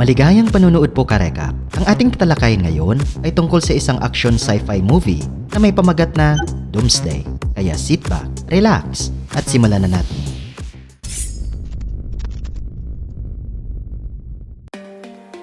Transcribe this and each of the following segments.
Maligayang panunood po kareka. Ang ating tatalakayin ngayon ay tungkol sa isang action sci-fi movie na may pamagat na Doomsday. Kaya sit back, relax, at simulan na natin.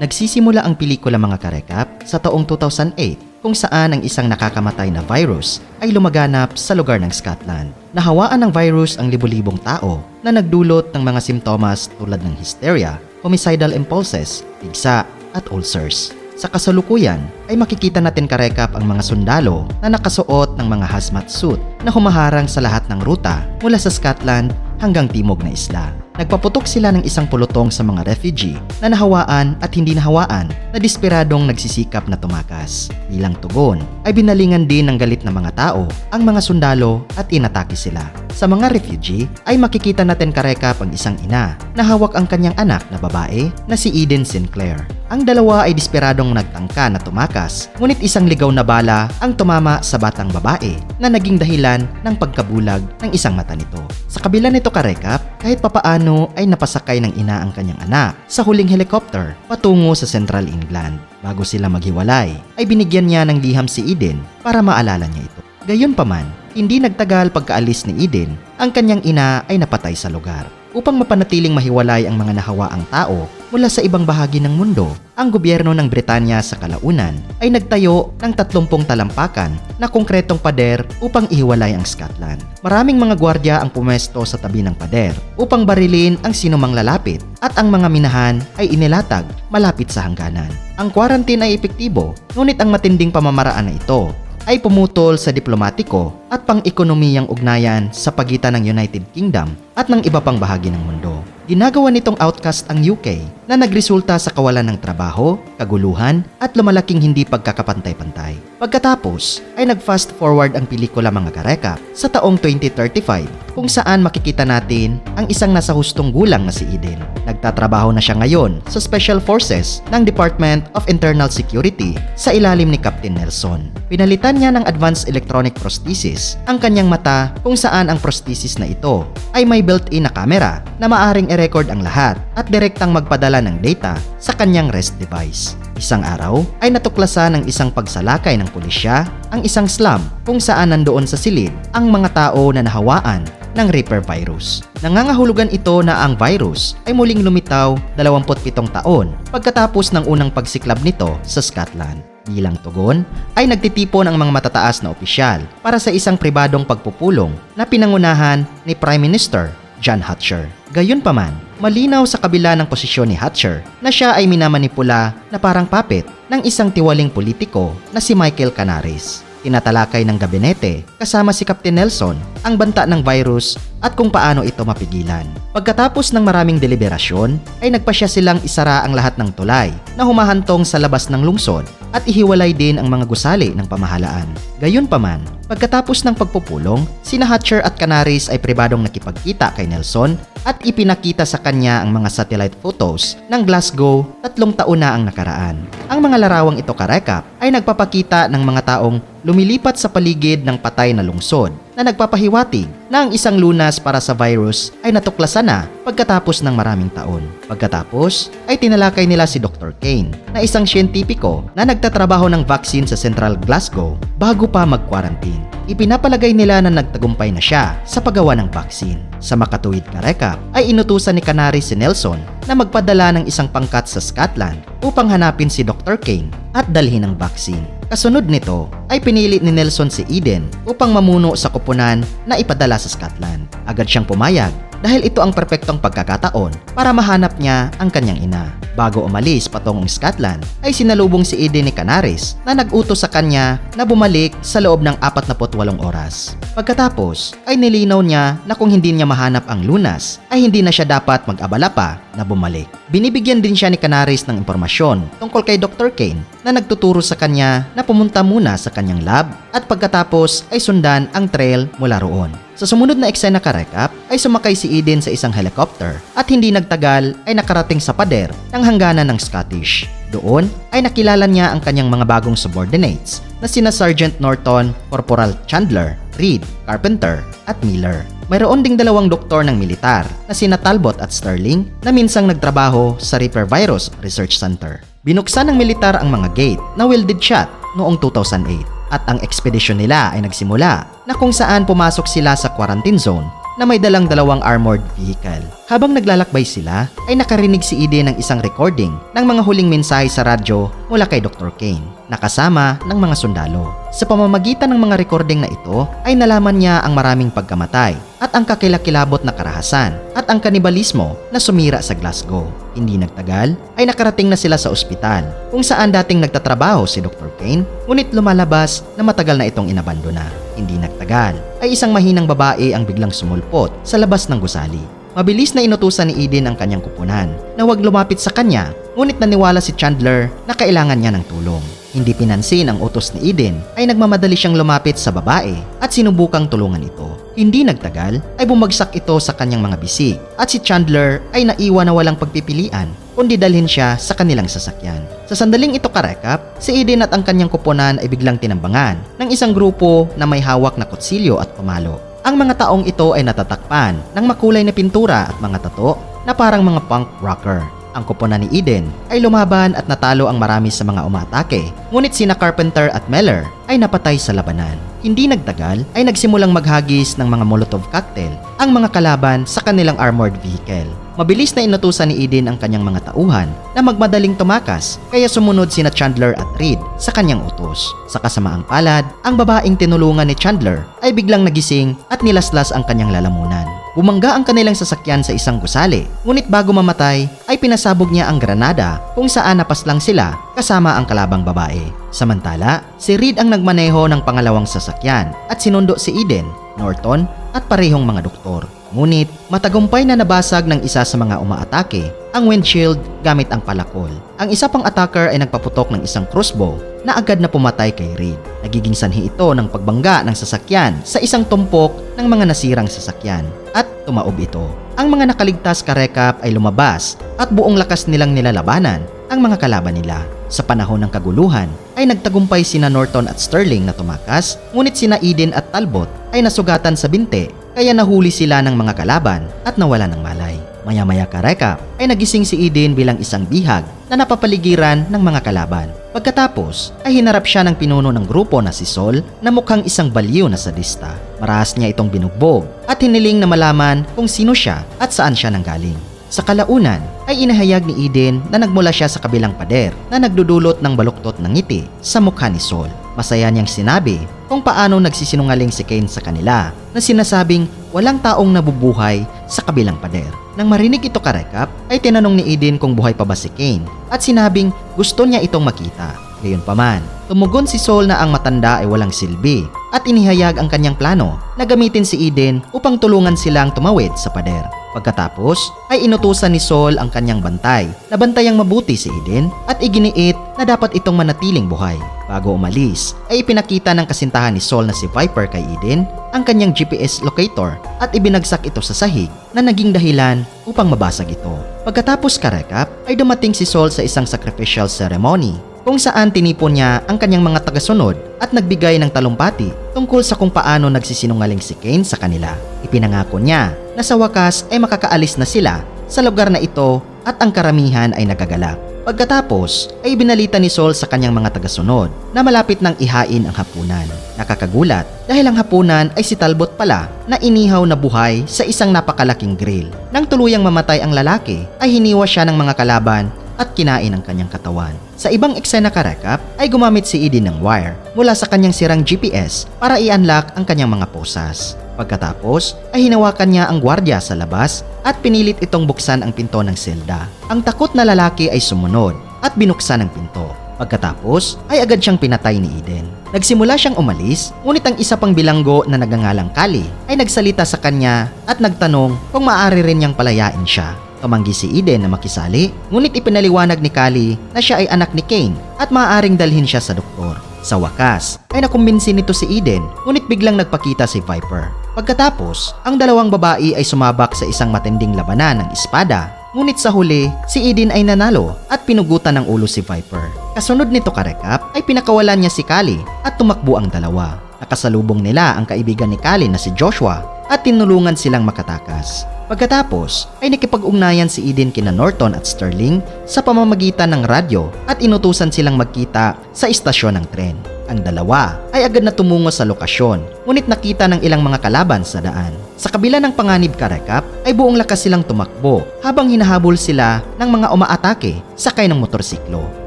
Nagsisimula ang pelikula mga karekap sa taong 2008 kung saan ang isang nakakamatay na virus ay lumaganap sa lugar ng Scotland. Nahawaan ng virus ang libu-libong tao na nagdulot ng mga simptomas tulad ng hysteria, homicidal impulses, pigsa at ulcers. Sa kasalukuyan ay makikita natin karekap ang mga sundalo na nakasuot ng mga hazmat suit na humaharang sa lahat ng ruta mula sa Scotland hanggang timog na isla. Nagpaputok sila ng isang pulutong sa mga refugee na nahawaan at hindi nahawaan na desperadong nagsisikap na tumakas. Bilang tugon ay binalingan din ng galit na mga tao ang mga sundalo at inatake sila. Sa mga refugee ay makikita natin karekap ang isang ina na hawak ang kanyang anak na babae na si Eden Sinclair. Ang dalawa ay desperadong nagtangka na tumakas ngunit isang ligaw na bala ang tumama sa batang babae na naging dahilan ng pagkabulag ng isang mata nito. Sa kabila nito karekap, kahit papaano ay napasakay ng ina ang kanyang anak sa huling helicopter patungo sa Central England. Bago sila maghiwalay, ay binigyan niya ng liham si Eden para maalala niya ito. Gayunpaman, hindi nagtagal pagkaalis ni Eden, ang kanyang ina ay napatay sa lugar. Upang mapanatiling mahiwalay ang mga nahawaang tao mula sa ibang bahagi ng mundo, ang gobyerno ng Britanya sa kalaunan ay nagtayo ng 30 talampakan na konkretong pader upang ihiwalay ang Scotland. Maraming mga gwardya ang pumesto sa tabi ng pader upang barilin ang sinumang lalapit at ang mga minahan ay inilatag malapit sa hangganan. Ang quarantine ay epektibo, ngunit ang matinding pamamaraan na ito ay pumutol sa diplomatiko at pang-ekonomiyang ugnayan sa pagitan ng United Kingdom at ng iba pang bahagi ng mundo. Ginagawa nitong outcast ang UK na nagresulta sa kawalan ng trabaho, kaguluhan at lumalaking hindi pagkakapantay-pantay. Pagkatapos ay nag-fast forward ang pelikula mga kareka sa taong 2035 kung saan makikita natin ang isang nasa hustong gulang na si Eden. Nagtatrabaho na siya ngayon sa Special Forces ng Department of Internal Security sa ilalim ni Captain Nelson. Pinalitan niya ng advanced electronic prosthesis ang kanyang mata kung saan ang prosthesis na ito ay may built-in na camera na maaring i-record ang lahat at direktang magpadala ng data sa kanyang rest device. Isang araw ay natuklasan ng isang pagsalakay ng pulisya ang isang slum kung saan nandoon sa silid ang mga tao na nahawaan ng Reaper virus. Nangangahulugan ito na ang virus ay muling lumitaw 27 taon pagkatapos ng unang pagsiklab nito sa Scotland. Bilang tugon ay nagtitipon ang mga matataas na opisyal para sa isang pribadong pagpupulong na pinangunahan ni Prime Minister John Hatcher. Gayunpaman, malinaw sa kabila ng posisyon ni Hatcher na siya ay minamanipula na parang puppet ng isang tiwaling politiko na si Michael Canaris. Tinatalakay ng gabinete kasama si Captain Nelson ang banta ng virus at kung paano ito mapigilan. Pagkatapos ng maraming deliberasyon ay nagpasya silang isara ang lahat ng tulay na humahantong sa labas ng lungsod at ihiwalay din ang mga gusali ng pamahalaan. Gayunpaman, pagkatapos ng pagpupulong, sina Hatcher at Canaris ay pribadong nakipagkita kay Nelson at ipinakita sa kanya ang mga satellite photos ng Glasgow tatlong taon na ang nakaraan. Ang mga larawang ito karekap ay nagpapakita ng mga taong lumilipat sa paligid ng patay na lungsod na nagpapahiwatig na ang isang lunas para sa virus ay natuklasan na pagkatapos ng maraming taon. Pagkatapos ay tinalakay nila si Dr. Kane na isang siyentipiko na nagtatrabaho ng vaccine sa Central Glasgow bago pa mag-quarantine. Ipinapalagay nila na nagtagumpay na siya sa paggawa ng vaccine. Sa makatuwid na recap ay inutusan ni Canary si Nelson na magpadala ng isang pangkat sa Scotland upang hanapin si Dr. Kane at dalhin ang vaccine. Kasunod nito ay pinili ni Nelson si Eden upang mamuno sa kupunan na ipadala sa Scotland. Agad siyang pumayag dahil ito ang perpektong pagkakataon para mahanap niya ang kanyang ina. Bago umalis patungong Scotland ay sinalubong si Eden ni Canaris na nag-utos sa kanya na bumalik sa loob ng 48 oras. Pagkatapos ay nilinaw niya na kung hindi niya mahanap ang lunas ay hindi na siya dapat mag-abala pa na bumalik. Binibigyan din siya ni Canaris ng impormasyon tungkol kay Dr. Kane na nagtuturo sa kanya na pumunta muna sa kanyang lab at pagkatapos ay sundan ang trail mula roon. Sa sumunod na eksena ka-recap ay sumakay si Eden sa isang helicopter at hindi nagtagal ay nakarating sa pader ng hangganan ng Scottish. Doon ay nakilala niya ang kanyang mga bagong subordinates na sina Sergeant Norton, Corporal Chandler, Reed, Carpenter at Miller. Mayroon ding dalawang doktor ng militar na sina Talbot at Sterling na minsang nagtrabaho sa Reaper Virus Research Center. Binuksan ng militar ang mga gate na welded shut noong 2008 at ang ekspedisyon nila ay nagsimula na kung saan pumasok sila sa quarantine zone na may dalang dalawang armored vehicle. Habang naglalakbay sila, ay nakarinig si Eden ng isang recording ng mga huling mensahe sa radyo mula kay Dr. Kane, nakasama ng mga sundalo. Sa pamamagitan ng mga recording na ito, ay nalaman niya ang maraming pagkamatay at ang kakilakilabot na karahasan at ang kanibalismo na sumira sa Glasgow. Hindi nagtagal, ay nakarating na sila sa ospital kung saan dating nagtatrabaho si Dr. Kane, ngunit lumalabas na matagal na itong inabandona. Hindi nagtagal, ay isang mahinang babae ang biglang sumulpot sa labas ng gusali. Mabilis na inutusan ni Eden ang kanyang kupunan na huwag lumapit sa kanya, ngunit naniwala si Chandler na kailangan niya ng tulong. Hindi pinansin ang utos ni Eden ay nagmamadali siyang lumapit sa babae at sinubukang tulungan ito. Hindi nagtagal ay bumagsak ito sa kanyang mga bisig at si Chandler ay naiwan na walang pagpipilian kundi dalhin siya sa kanilang sasakyan. Sa sandaling ito karekap, si Eden at ang kanyang kuponan ay biglang tinambangan ng isang grupo na may hawak na kutsilyo at pumalo. Ang mga taong ito ay natatakpan ng makulay na pintura at mga tato na parang mga punk rocker. Ang kuponan ni Eden ay lumaban at natalo ang marami sa mga umatake, ngunit sina Carpenter at Meller ay napatay sa labanan. Hindi nagtagal ay nagsimulang maghagis ng mga Molotov cocktail ang mga kalaban sa kanilang armored vehicle. Mabilis na inutusan ni Eden ang kanyang mga tauhan na magmadaling tumakas kaya sumunod sina Chandler at Reed sa kanyang utos. Sa kasamaang palad, ang babaeng tinulungan ni Chandler ay biglang nagising at nilaslas ang kanyang lalamunan. Bumangga ang kanilang sasakyan sa isang gusali, ngunit bago mamatay ay pinasabog niya ang granada kung saan napaslang sila kasama ang kalabang babae. Samantala, si Reed ang nagmaneho ng pangalawang sasakyan at sinundo si Eden, Norton at parehong mga doktor. Ngunit matagumpay na nabasag ng isa sa mga umaatake ang windshield gamit ang palakol. Ang isa pang attacker ay nagpaputok ng isang crossbow na agad na pumatay kay Reed. Nagiging sanhi ito ng pagbangga ng sasakyan sa isang tumpok ng mga nasirang sasakyan at tumaob ito. Ang mga nakaligtas karekap ay lumabas at buong lakas nilang nilalabanan ang mga kalaban nila. Sa panahon ng kaguluhan ay nagtagumpay sina Norton at Sterling na tumakas ngunit sina Eden at Talbot ay nasugatan sa binte kaya nahuli sila ng mga kalaban at nawala ng malay. Maya-maya karekap ay nagising si Eden bilang isang bihag na napapaligiran ng mga kalaban. Pagkatapos ay hinarap siya ng pinuno ng grupo na si Sol na mukhang isang baliw na sadista. Marahas niya itong binugbog at hiniling na malaman kung sino siya at saan siya nanggaling. Sa kalaunan ay inahayag ni Eden na nagmula siya sa kabilang pader na nagdudulot ng baluktot ng ngiti sa mukha ni Sol. Masaya niyang sinabi kung paano nagsisinungaling si Kane sa kanila na sinasabing walang taong nabubuhay sa kabilang pader. Nang marinig ito karekap, ay tinanong ni Eden kung buhay pa ba si Kane at sinabing gusto niya itong makita. Gayunpaman, tumugon si Sol na ang matanda ay walang silbi at inihayag ang kanyang plano na gamitin si Eden upang tulungan silang tumawid sa pader. Pagkatapos ay inutusan ni Sol ang kanyang bantay na bantayang mabuti si Eden at iginiit na dapat itong manatiling buhay. Bago umalis ay ipinakita ng kasintahan ni Sol na si Viper kay Eden ang kanyang GPS locator at ibinagsak ito sa sahig na naging dahilan upang mabasag ito. Pagkatapos karekap ay dumating si Sol sa isang sacrificial ceremony kung saan tinipon niya ang kanyang mga tagasunod at nagbigay ng talumpati tungkol sa kung paano nagsisinungaling si Kane sa kanila. Ipinangako niya na sa wakas ay makakaalis na sila sa lugar na ito at ang karamihan ay nagagalak. Pagkatapos ay binalita ni Sol sa kanyang mga tagasunod na malapit nang ihain ang hapunan. Nakakagulat dahil ang hapunan ay si Talbot pala na inihaw na buhay sa isang napakalaking grill. Nang tuluyang mamatay ang lalaki ay hiniwa siya ng mga kalaban at kinain ang kanyang katawan. Sa ibang eksena karekap ay gumamit si Eden ng wire mula sa kanyang sirang GPS para i-unlock ang kanyang mga posas. Pagkatapos ay hinawakan niya ang gwardya sa labas at pinilit itong buksan ang pinto ng selda. Ang takot na lalaki ay sumunod at binuksan ang pinto. Pagkatapos ay agad siyang pinatay ni Eden. Nagsimula siyang umalis, ngunit ang isa pang bilanggo na nagangalang Kali ay nagsalita sa kanya at nagtanong kung maaari rin niyang palayain siya. Tumanggi si Eden na makisali, ngunit ipinaliwanag ni Kali na siya ay anak ni Kane at maaaring dalhin siya sa doktor. Sa wakas, ay nakumbinsi nito si Eden, ngunit biglang nagpakita si Viper. Pagkatapos, ang dalawang babae ay sumabak sa isang matinding labanan ng espada Ngunit sa huli, si Eden ay nanalo at pinugutan ng ulo si Viper. Kasunod nito karekap ay pinakawalan niya si Kali at tumakbo ang dalawa. Nakasalubong nila ang kaibigan ni Kali na si Joshua at tinulungan silang makatakas. Pagkatapos ay nakipag-ugnayan si Eden kina Norton at Sterling sa pamamagitan ng radyo at inutusan silang magkita sa istasyon ng tren. Ang dalawa ay agad na tumungo sa lokasyon, ngunit nakita ng ilang mga kalaban sa daan. Sa kabila ng panganib karekap ay buong lakas silang tumakbo habang hinahabol sila ng mga umaatake sakay ng motorsiklo.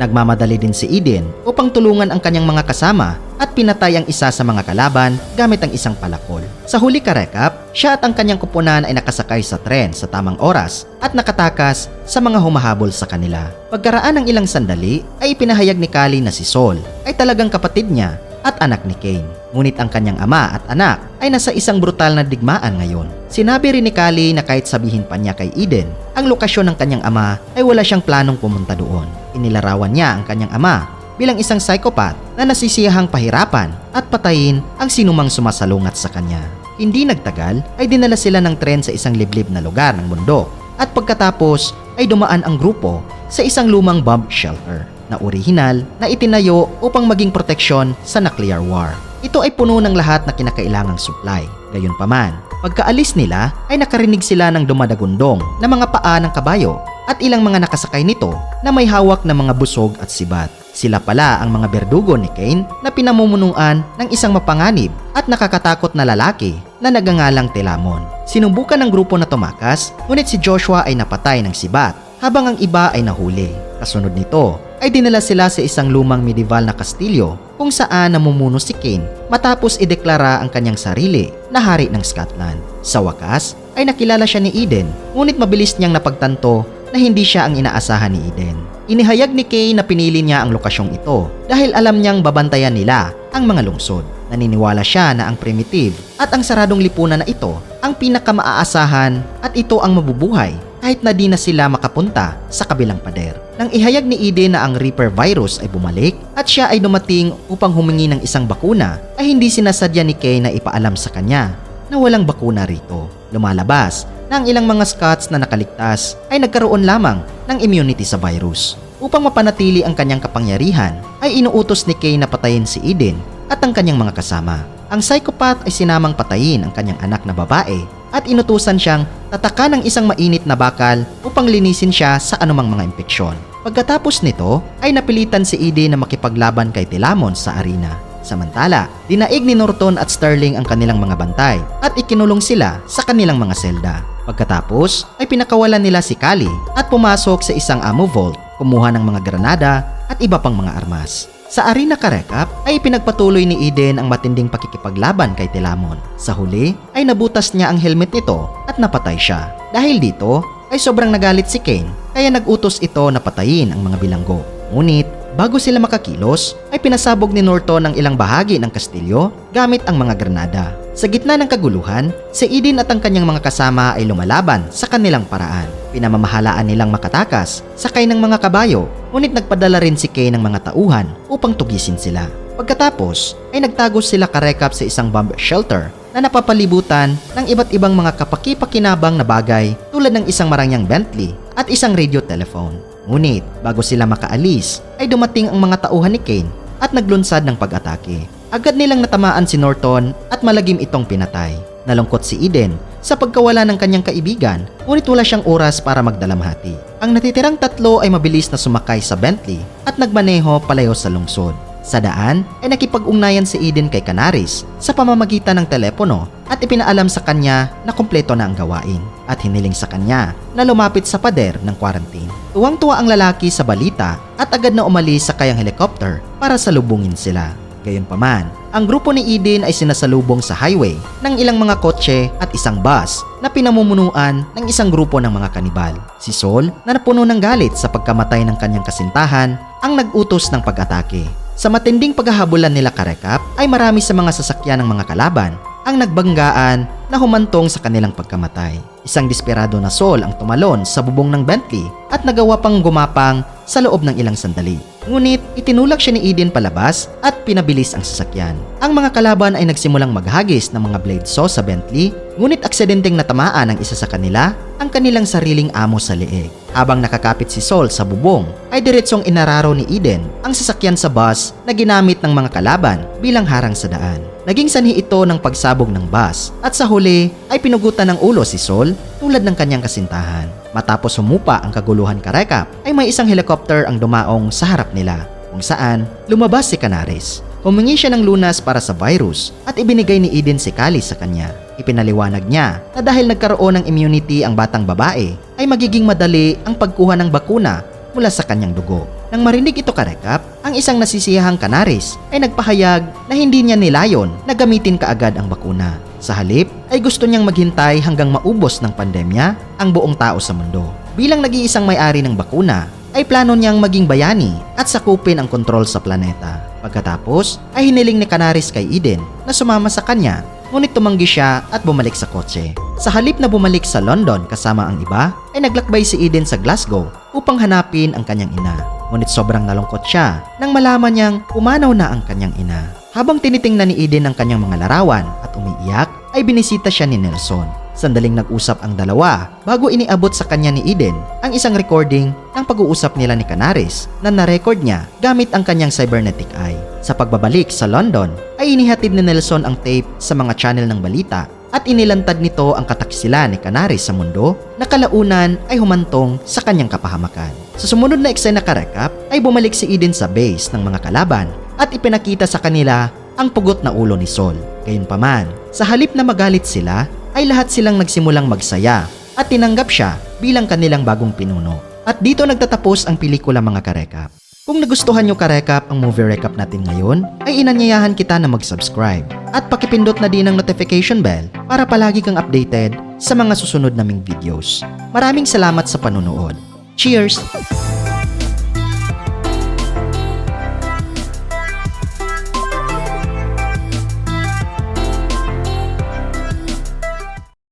Nagmamadali din si Eden upang tulungan ang kanyang mga kasama at pinatay ang isa sa mga kalaban gamit ang isang palakol. Sa huli karekap, siya at ang kanyang kupunan ay nakasakay sa tren sa tamang oras at nakatakas sa mga humahabol sa kanila. Pagkaraan ng ilang sandali ay ipinahayag ni Kali na si Sol ay talagang kapatid niya at anak ni Cain. Ngunit ang kanyang ama at anak ay nasa isang brutal na digmaan ngayon. Sinabi rin ni Kali na kahit sabihin pa niya kay Eden, ang lokasyon ng kanyang ama ay wala siyang planong pumunta doon. Inilarawan niya ang kanyang ama bilang isang psychopath na nasisiyahang pahirapan at patayin ang sinumang sumasalungat sa kanya. Hindi nagtagal ay dinala sila ng tren sa isang liblib na lugar ng mundo at pagkatapos ay dumaan ang grupo sa isang lumang bomb shelter na orihinal na itinayo upang maging proteksyon sa nuclear war. Ito ay puno ng lahat na kinakailangang supply. Gayunpaman, pagkaalis nila ay nakarinig sila ng dumadagundong na mga paa ng kabayo at ilang mga nakasakay nito na may hawak na mga busog at sibat. Sila pala ang mga berdugo ni Cain na pinamumunuan ng isang mapanganib at nakakatakot na lalaki na nagangalang Telamon. Sinubukan ng grupo na tumakas, ngunit si Joshua ay napatay ng sibat habang ang iba ay nahuli. Kasunod nito ay dinala sila sa isang lumang medieval na kastilyo kung saan namumuno si Cain matapos ideklara ang kanyang sarili na hari ng Scotland. Sa wakas ay nakilala siya ni Eden ngunit mabilis niyang napagtanto na hindi siya ang inaasahan ni Eden. Inihayag ni Kay na pinili niya ang lokasyong ito dahil alam niyang babantayan nila ang mga lungsod. Naniniwala siya na ang primitive at ang saradong lipunan na ito ang pinakamaaasahan at ito ang mabubuhay kahit na di na sila makapunta sa kabilang pader. Nang ihayag ni Eden na ang Reaper virus ay bumalik at siya ay dumating upang humingi ng isang bakuna ay hindi sinasadya ni Kay na ipaalam sa kanya na walang bakuna rito. Lumalabas na ang ilang mga Scots na nakaligtas ay nagkaroon lamang ng immunity sa virus. Upang mapanatili ang kanyang kapangyarihan, ay inuutos ni Kay na patayin si Eden at ang kanyang mga kasama. Ang psychopath ay sinamang patayin ang kanyang anak na babae at inutusan siyang tataka ng isang mainit na bakal upang linisin siya sa anumang mga impeksyon. Pagkatapos nito, ay napilitan si Eden na makipaglaban kay Telamon sa arena. Samantala, dinaig ni Norton at Sterling ang kanilang mga bantay at ikinulong sila sa kanilang mga selda. Pagkatapos ay pinakawalan nila si Kali at pumasok sa isang ammo vault, kumuha ng mga granada at iba pang mga armas. Sa arena karekap ay pinagpatuloy ni Eden ang matinding pakikipaglaban kay Telamon. Sa huli ay nabutas niya ang helmet nito at napatay siya. Dahil dito ay sobrang nagalit si Cain kaya nagutos ito na patayin ang mga bilanggo. Ngunit bago sila makakilos ay pinasabog ni Norton ang ilang bahagi ng kastilyo gamit ang mga granada. Sa gitna ng kaguluhan, si Eden at ang kanyang mga kasama ay lumalaban sa kanilang paraan. Pinamamahalaan nilang makatakas, sakay ng mga kabayo, ngunit nagpadala rin si Kay ng mga tauhan upang tugisin sila. Pagkatapos, ay nagtago sila karekap sa isang bomb shelter na napapalibutan ng iba't ibang mga kapaki-pakinabang na bagay tulad ng isang marangyang Bentley at isang radio telephone. Ngunit bago sila makaalis ay dumating ang mga tauhan ni Kane at naglunsad ng pag-atake. Agad nilang natamaan si Norton at malagim itong pinatay. Nalungkot si Eden sa pagkawala ng kanyang kaibigan ngunit wala siyang oras para magdalamhati. Ang natitirang tatlo ay mabilis na sumakay sa Bentley at nagmaneho palayo sa lungsod. Sa daan ay nakipag-ugnayan si Eden kay Canaris sa pamamagitan ng telepono at ipinaalam sa kanya na kumpleto na ang gawain at hiniling sa kanya na lumapit sa pader ng quarantine. Tuwang-tuwa ang lalaki sa balita at agad na umalis sa kayang helicopter para salubungin sila. Gayunpaman, ang grupo ni Eden ay sinasalubong sa highway ng ilang mga kotse at isang bus na pinamumunuan ng isang grupo ng mga kanibal. Si Sol, na napuno ng galit sa pagkamatay ng kanyang kasintahan, ang nag-utos ng pag-atake. Sa matinding paghahabulan nila karekap ay marami sa mga sasakyan ng mga kalaban ang nagbanggaan na humantong sa kanilang pagkamatay. Isang desperado na Sol ang tumalon sa bubong ng Bentley at nagawa pang gumapang sa loob ng ilang sandali. Ngunit itinulak siya ni Eden palabas at pinabilis ang sasakyan. Ang mga kalaban ay nagsimulang maghagis ng mga blade saw sa Bentley, ngunit aksidenteng natamaan ng isa sa kanila ang kanilang sariling amo sa leeg. Habang nakakapit si Sol sa bubong, ay diretsong inararo ni Eden ang sasakyan sa bus na ginamit ng mga kalaban bilang harang sa daan. Naging sanhi ito ng pagsabog ng bus at sa huli ay pinugutan ng ulo si Sol tulad ng kanyang kasintahan. Matapos sumupa ang kaguluhan karekap ay may isang helicopter ang dumaong sa harap nila kung saan lumabas si Canaris. Humingi siya ng lunas para sa virus at ibinigay ni Eden si Kali sa kanya. Ipinaliwanag niya na dahil nagkaroon ng immunity ang batang babae ay magiging madali ang pagkuha ng bakuna mula sa kanyang dugo. Nang marinig ito karekap, ang isang nasisiyahang Canaris ay nagpahayag na hindi niya nilayon na gamitin kaagad ang bakuna. Sa halip ay gusto niyang maghintay hanggang maubos ng pandemya ang buong tao sa mundo. Bilang nag-iisang may-ari ng bakuna, ay plano niyang maging bayani at sakupin ang kontrol sa planeta. Pagkatapos ay hiniling ni Canaris kay Eden na sumama sa kanya ngunit tumanggi siya at bumalik sa kotse. Sa halip na bumalik sa London kasama ang iba, ay naglakbay si Eden sa Glasgow upang hanapin ang kanyang ina. Ngunit sobrang nalungkot siya nang malaman niyang umanaw na ang kanyang ina. Habang tinitingnan ni Eden ang kanyang mga larawan at umiiyak, ay binisita siya ni Nelson. Sandaling nag-usap ang dalawa bago iniabot sa kanya ni Eden ang isang recording ng pag-uusap nila ni Canaris na na-record niya gamit ang kanyang cybernetic eye. Sa pagbabalik sa London ay inihatid ni Nelson ang tape sa mga channel ng balita at inilantad nito ang kataksilan ni Canaris sa mundo na kalaunan ay humantong sa kanyang kapahamakan. Sa sumunod na eksena karekap ay bumalik si Eden sa base ng mga kalaban at ipinakita sa kanila ang pugot na ulo ni Sol. Gayunpaman, sa halip na magalit sila, ay lahat silang nagsimulang magsaya at tinanggap siya bilang kanilang bagong pinuno. At dito nagtatapos ang pelikula mga karekap. Kung nagustuhan nyo karekap ang movie recap natin ngayon, ay inanyayahan kita na mag-subscribe at pakipindot na din ang notification bell para palagi kang updated sa mga susunod naming videos. Maraming salamat sa panunood. Cheers!